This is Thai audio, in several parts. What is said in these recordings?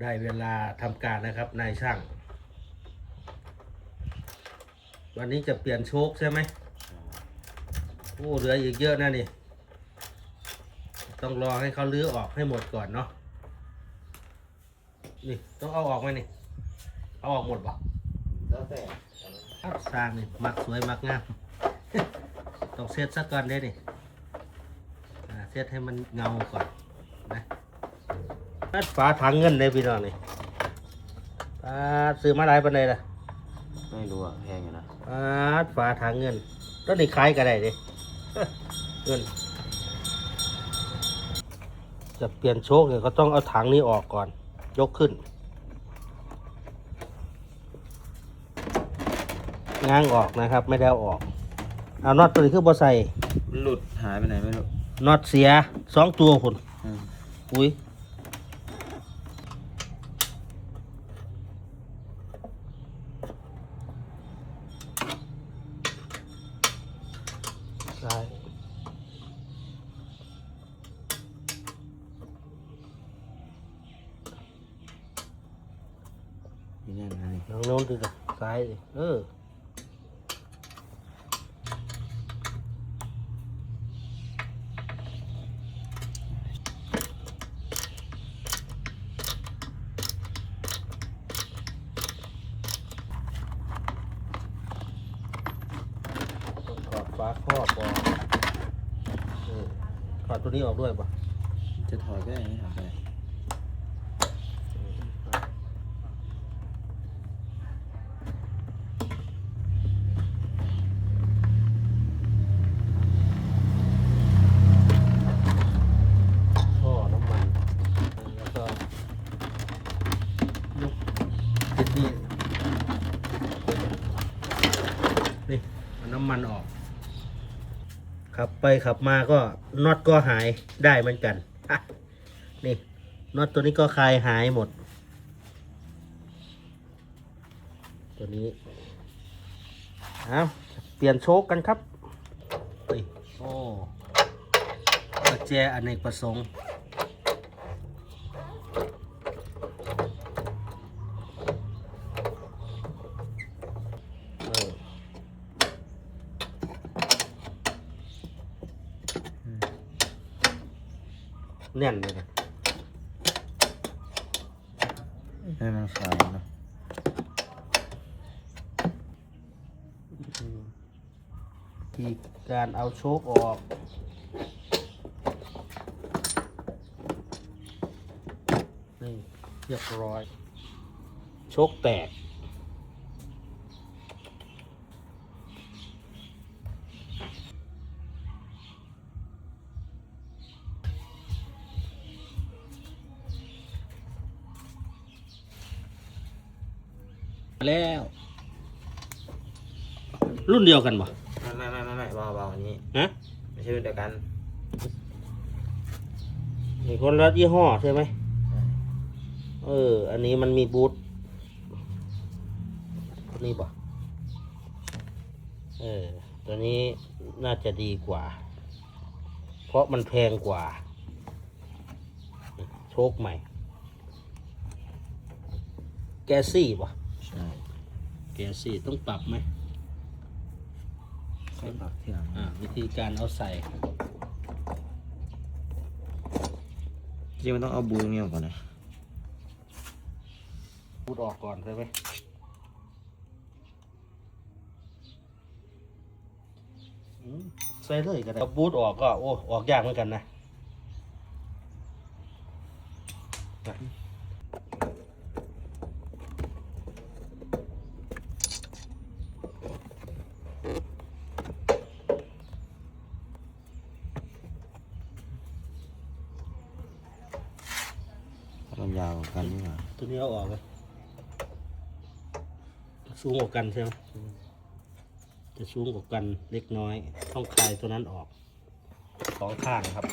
ได้เวลาทำการแล้วครับนายช่าง วันนี้จะเปลี่ยนโชคใช่ไหมโอ้เหลืออีกเยอะนะนี่ ต้องรอให้เขาลื้อออกให้หมดก่อนเนาะนี่ต้องเอาออกไหมนี่ เอาออกหมดปะแล้วแต่ครับสร้างนี่มักสวยมักงามต้องเซตซะก่อนเด้นี่อ่าเซตให้มันเงาก่อนนะ นัดฝาถังเงินเลยพี่น้องนี่อ่าซื้อมาหลายปันเลยล่ะไม่รู้อะแพงอยู่นะอ่าฝาถังเงินต้นนี้ขายก็ได้ดิเงิน จะเปลี่ยนโชคเนี่ยก็ต้องเอาถังนี้ออกก่อน ยกขึ้นง้างออกนะครับ ไม่ได้เอาออก เอาน็อตตัวนี้คือบอใส่หลุดหายไปไหนไม่รู้น็อตเสียสองตัวคุณอืมอุ้ยใช่ นี่ แน่นนะนี่น้องโน้นคือซ้ายเออถอดฟ้าครอบออกเออถอดตัวนี้ออกด้วยป่ะจะถอยก็ได้ไม่ถอยก็ได้ ท่อน้ำมัน แล้วก็ยกติดนี่ นี่เอาน้ำมันออก ขับไปขับมาก็น็อตก็หายได้เหมือนกันนี่น็อตตัวนี้ก็คลายหายหมด ตัวนี้เอาเปลี่ยนโชคกันครับโอ้กระแจอเนกประสงค์ เออ แน่นเลยนะให้มันขายนะที่การเอาโชคออก นี่ เรียบร้อย โชคแตก แล้ว รุ่นเดียวกันปะไม่ไม่ไม่ไม่ไม่เบาเบาอันนี้ฮะไม่ใช่รุ่นเดียวกันมีคนละยี่ห้อใช่ไหมเออ อันนี้มันมีบูทตัวนี้ปะเออ ตัวนี้น่าจะดีกว่า เพราะมันแพงกว่า โชคใหม่ แกซี่ปะ ใช่แกซี่ต้องปรับไหมค่อยปรับทีหลังอ่าวิธีการเอาใส่ จริงมันต้องเอาบูตรงนี้ออกก่อนนะบูทออกก่อนใช่ไหมอืมใส่เลยก็ได้เอาบูทออกก็โอ้ออกยากเหมือนกันนะ ยาวกว่ากันนี่หว่าตัวนี้เอาออกไหมสูงกว่ากันใช่ไหมจะสูงกว่ากันเล็กน้อย ต้องคลายตัวนั้นออกสองข้างครับ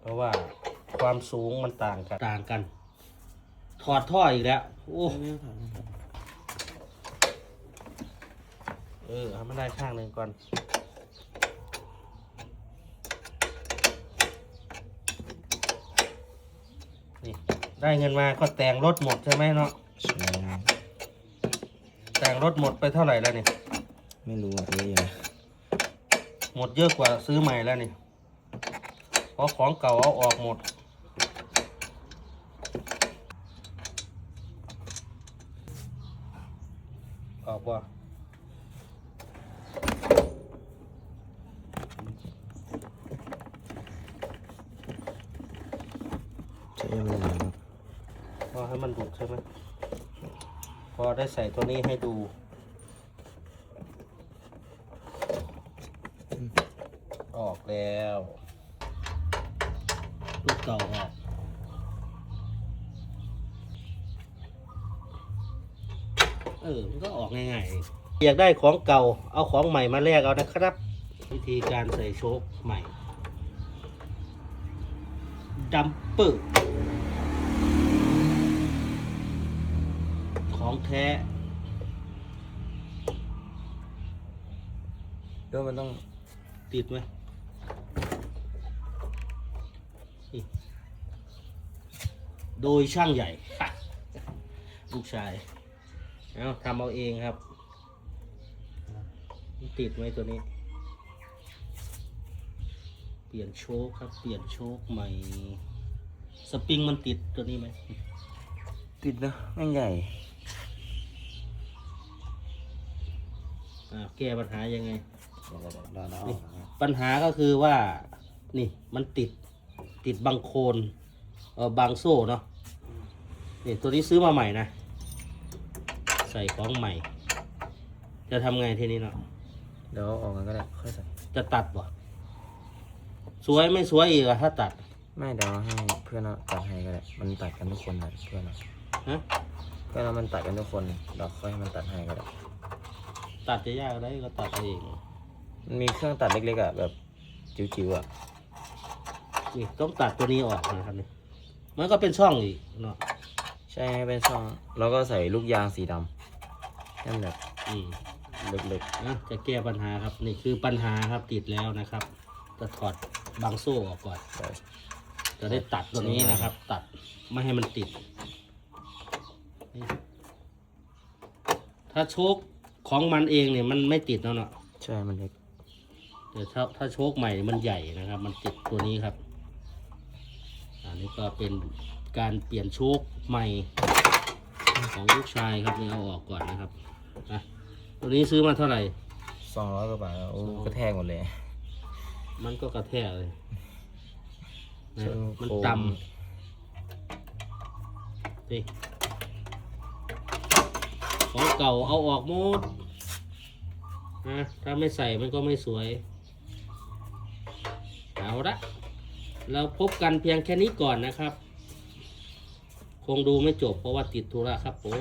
เพราะว่าความสูงมันต่างกันต่างกัน ถอดท่ออีกแล้วโอ้เออเอามาได้ข้างหนึ่งก่อน ได้เงินมาก็แต่งรถหมดใช่ไหมเนาะใช่แต่งรถหมดไปเท่าไหร่แล้วนี่ไม่รู้อะเอ้ยอะหมดเยอะกว่าซื้อใหม่แล้วนี่เพราะของเก่าเอาออกหมด ออกว่าใช่ไม่รู้ครับพ อให้มันดุดใช่ไหมพอได้ใส่ตัวนี้ให้ดูออกแล้วลูกเก่าออกเออ มันก็ออกง่ายๆองอยากได้ของเก่า เอาของใหม่มาแลกเอานะครับ วิธีการใส่โชคใหม่ดัมเปอร์ ของแท้เดี๋ยวมันต้องติดไหมโดยช่างใหญ่ ลูกชาย เอาทำเอาเองครับ ติดไหมตัวนี้ เปลี่ยนโชคครับ เปลี่ยนโชคใหม่ สปริงมันติดตัวนี้ไหม ติดนะแม่ใหญ่ อ่าแก้ปัญหายังไงเดี๋ยวนะครับปัญหาก็คือว่า นี่มันติดติดบางโคนเออบางโซ่เนาะนี่ตัวนี้ซื้อมาใหม่นะ ใส่ของใหม่ จะทำไงทีนี้เนาะเดี๋ยวเอาออกกันก็ได้ค่อยใส่จะตัดบ่สวยไม่สวยอีกอะถ้าตัดไม่เดี๋ยวให้เพื่อนเราตัดให้ก็ได้มันตัดกันทุกคนนะเพื่อนเราฮะเพื่อนเรามันตัดกันทุกคนเราค่อยให้มันตัดให้ก็ได้ ตัดจะยากได้ก็ตัดเอาเองมันมีเครื่องตัดเล็กๆอะแบบจิ๋วๆอะนี่ต้องตัดตัวนี้ออกนะครับนี่มันก็เป็นช่องอีกเนาะใช่ให้เป็นช่องแล้วก็ใส่ลูกยางสีดำให้มันแบบอืมลึกนะจะแก้ปัญหาครับนี่คือปัญหาครับติดแล้วนะครับ จะถอดบางโซ่ออกก่อนๆใส่จะได้ตัดตัวนี้นะครับ ตัดไม่ให้มันติดนี่ถ้าโชค ของมันเองเนี่ยมันไม่ติดแล้วเนาะใช่มันเล็กแต่ถ้าถ้าโชคใหม่มันใหญ่นะครับ มันติดตัวนี้ครับ อันนี้ก็เป็นการเปลี่ยนโชคใหม่ของลูกชายครับนี่เอาออกก่อนนะครับนะตัวนี้ซื้อมาเท่าไหร่สองร้อยกว่าบาทโอ้กระแทกหมดเลย มันก็กระแทกเลยนะเชิงมันโครงต่ำนี่ ของเก่าเอาออกหมดนะถ้าไม่ใส่มันก็ไม่สวย เอาละเราพบกันเพียงแค่นี้ก่อนนะครับ คงดูไม่จบเพราะว่าติดธุระครับผม